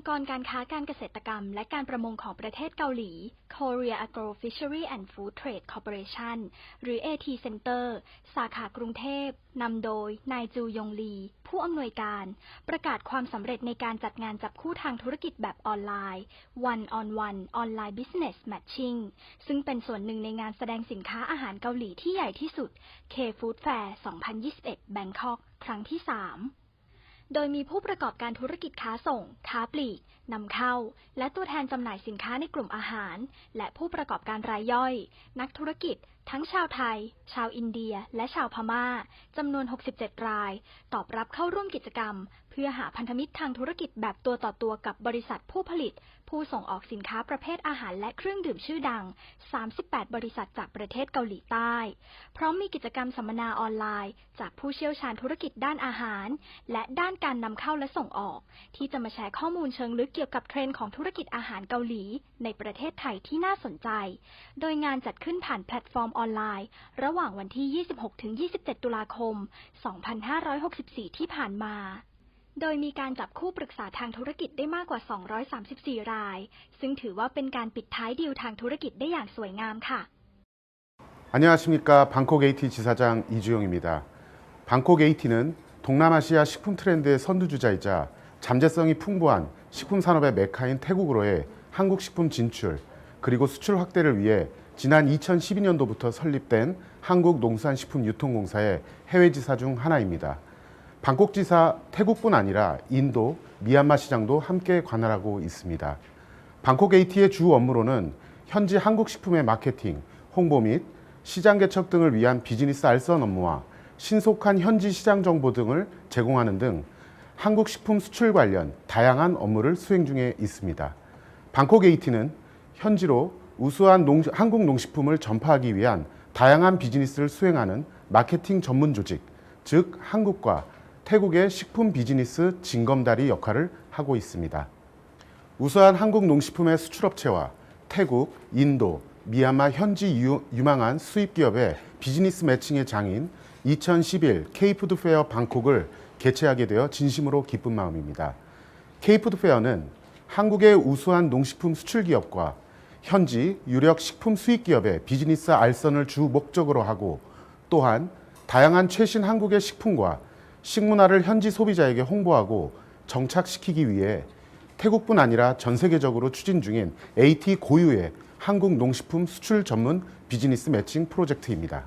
องค์กรการค้าการเกษตรกรรม และการประมงของประเทศเกาหลี Korea Agro Fishery and Food Trade Corporation หรือ AT Center สาขากรุงเทพนำโดย นายจูยงลี ผู้อำนวยการ ประกาศความสำเร็จในการจัดงานจับคู่ทางธุรกิจแบบออนไลน์ One on One Online Business Matching ซึ่งเป็นส่วนหนึ่งในงานแสดงสินค้าอาหารเกาหลีที่ใหญ่ที่สุด K-Food Fair 2021 Bangkok ครั้งที่ 3 โดยมีผู้ประกอบการธุรกิจค้าส่ง ค้าปลีก นำเข้า และตัวแทนจำหน่ายสินค้าในกลุ่มอาหาร และผู้ประกอบการรายย่อย นักธุรกิจ ทั้งชาวไทย ชาวอินเดีย และชาวพม่าจำนวน 67 ราย ตอบรับเข้าร่วมกิจกรรม เพื่อหาพันธมิตรทางธุรกิจแบบตัวต่อตัวกับบริษัทผู้ผลิต ผู้ส่งออกสินค้าประเภทอาหารและเครื่องดื่มชื่อดัง 38 บริษัทจากประเทศเกาหลีใต้ พร้อมมีกิจกรรมสัมมนาออนไลน์ จากผู้เชี่ยวชาญธุรกิจด้านอาหาร และด้านการนำเข้าและส่งออก ที่จะมาแชร์ข้อมูลเชิงลึกเกี่ยวกับเทรนด์ของธุรกิจอาหารเกาหลี ในประเทศไทยที่น่าสนใจ โดยงานจัดขึ้นผ่านแพลตฟอร์มออนไลน์ ระหว่างวันที่ 26-27 ตุลาคม 2564 ที่ผ่านมา โดยมีการจับคู่ปรึกษาทางธุรกิจได้มากกว่า 234 ราย ซึ่งถือว่าเป็นการปิดท้ายดีลทางธุรกิจได้อย่างสวยงามค่ะ 안녕하십니까 방콕 AT 지사장 이주영입니다. 방콕 AT는 동남아시아 식품 트렌드의 선두주자이자 잠재성이 풍부한 식품 산업의 메카인 태국으로의 한국 식품 진출 그리고 수출 확대를 위해 지난 2012년도부터 설립된 한국농수산식품유통공사의 해외 지사 중 하나입니다. 방콕 지사 태국뿐 아니라 인도, 미얀마 시장도 함께 관할하고 있습니다. 방콕 AT의 주 업무로는 현지 한국 식품의 마케팅, 홍보 및 시장 개척 등을 위한 비즈니스 알선 업무와 신속한 현지 시장 정보 등을 제공하는 등 한국 식품 수출 관련 다양한 업무를 수행 중에 있습니다. 방콕 AT는 현지로 우수한 농- 한국 농식품을 전파하기 위한 다양한 비즈니스를 수행하는 마케팅 전문 조직, 즉 한국과 태국의 식품 비즈니스 징검다리 역할을 하고 있습니다. 우수한 한국 농식품의 수출업체와 태국, 인도, 미얀마 현지 유, 유망한 수입 기업의 비즈니스 매칭의 장인 2011 K푸드 페어 방콕을 개최하게 되어 진심으로 기쁜 마음입니다. K푸드 페어는 한국의 우수한 농식품 수출 기업과 현지 유력 식품 수입 기업의 비즈니스 알선을 주 목적으로 하고 또한 다양한 최신 한국의 식품과 식문화를 현지 소비자에게 홍보하고 정착시키기 위해 태국뿐 아니라 전 세계적으로 추진 중인 AT 고유의 한국 농식품 수출 전문 비즈니스 매칭 프로젝트입니다.